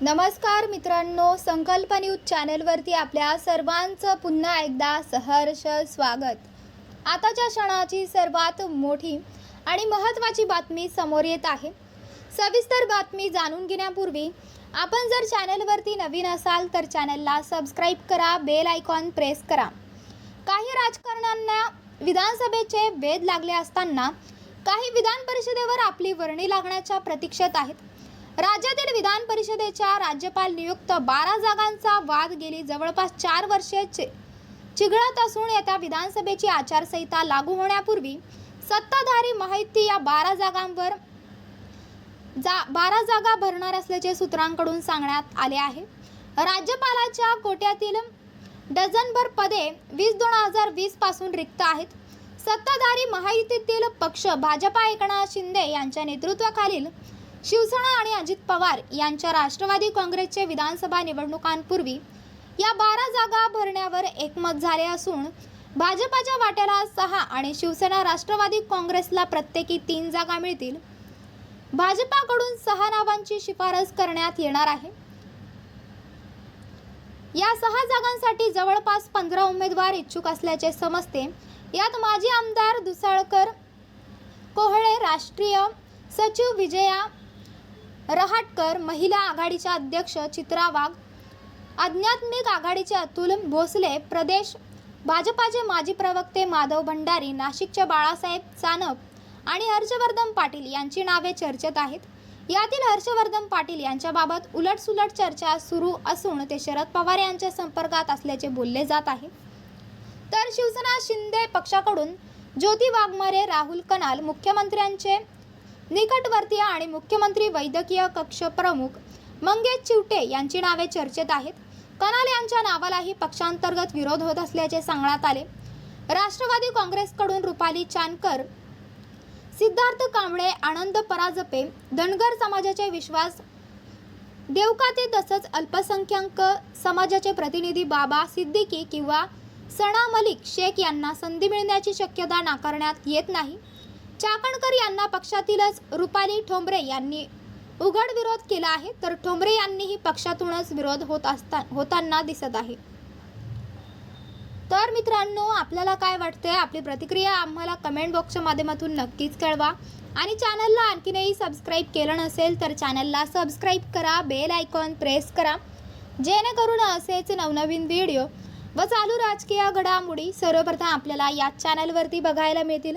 नमस्कार मित्रांनो संकल्प न्यूज चॅनलवरती आपल्या सर्वांचं पुन्हा एकदा सहर्ष स्वागत. आताच्या क्षणाची सर्वात मोठी आणि महत्त्वाची बातमी समोर येत आहे. सविस्तर बातमी जाणून घेण्यापूर्वी आपण जर चॅनलवरती नवीन असाल तर चॅनलला सबस्क्राईब करा बेल आयकॉन प्रेस करा. काही राजकारण्यांना विधानसभेचे वेध लागले असताना काही विधान परिषदेवर आपली वर्णी लागण्याच्या प्रतीक्षेत आहेत. राज्यातील विधान परिषदेच्या राज्यपाल नियुक्त बारा जागांचा वाद गेली जवळपास चार वर्षे चि- चिघळत असून येत्या विधानसभेची आचारसंहिता लागू होण्यापूर्वी सत्ताधारी माहिती या बारा जागांवर जा बारा जागा भरणार असल्याचे सूत्रांकडून सांगण्यात आले आहे. राज्यपालाच्या कोट्यातील डझनभर पदे वीस दोन हजार वीसपासून रिक्त आहेत. सत्ताधारी महायुतीतील पक्ष भाजपा एकनाथ शिंदे यांच्या नेतृत्वाखालील शिवसेना आणि अजित पवार यांच्या राष्ट्रवादी काँग्रेसचे विधानसभा निवडणुकांपूर्वी या बारा जागा भरण्यावर एकमत झाले असून भाजपाच्या वाट्याला सहा आणि शिवसेना राष्ट्रवादी काँग्रेसला प्रत्येकी तीन जागा मिळतील. भाजपाकडून सहा नावांची शिफारस करण्यात येणार आहे. या सहा जागांसाठी जवळपास पंधरा उमेदवार इच्छुक असल्याचे समजते. यात माजी आमदार दुसाळकर कोहळे राष्ट्रीय सचिव विजया रहाटकर महिला आघाडीच्या अध्यक्ष चित्रा वाघ आध्यात्मिक आघाडीचे अतुल भोसले प्रदेश भाजपाचे माजी प्रवक्ते माधव भंडारी नाशिकचे बाळासाहेब चानप आणि हर्षवर्धन पाटील यांची नावे चर्चेत आहेत. यातील हर्षवर्धन पाटील यांच्याबाबत उलटसुलट चर्चा सुरू असून ते शरद पवार यांच्या संपर्कात असल्याचे बोलले जात आहे. तर शिवसेना शिंदे पक्षाकडून ज्योती वाघमारे राहुल कनाल मुख्यमंत्र्यांचे निकटवर्तीय आणि मुख्यमंत्री वैद्यकीय कक्ष प्रमुख मंगेश चिवटे यांची नावे चर्चेत आहेत. कनाल यांच्या नावालाही पक्षांतर्गत विरोध होत असल्याचे सांगण्यात आले. राष्ट्रवादी काँग्रेसकडून रुपाली चानकर सिद्धार्थ कांबळे आनंद पराजपे धनगर समाजाचे विश्वास देवकाते तसंच अल्पसंख्याक समाजाचे प्रतिनिधी बाबा सिद्दीकी किंवा सणा मलिक शेख यांना संधी मिळण्याची शक्यता नाकारण्यात येत नाही. चाकणकर यांना पक्षातीलच रुपाली ठोंबरे यांनी उघड विरोध केला आहे तर ठोंबरे यांनीही पक्षातूनच विरोध होत असता होताना दिसत आहे. तर मित्रांनो आपल्याला काय वाटतंय? आपली प्रतिक्रिया आम्हाला कमेंट बॉक्सच्या माध्यमातून नक्कीच कळवा. आणि चॅनलला आणखीनही सबस्क्राईब केलं नसेल तर चॅनलला सबस्क्राईब करा बेल आयकॉन प्रेस करा. जेणेकरून असेच नवनवीन व्हिडिओ व चालू राजकीय घडामोडी सर्वप्रथम आपल्याला याच चॅनलवरती बघायला मिळतील.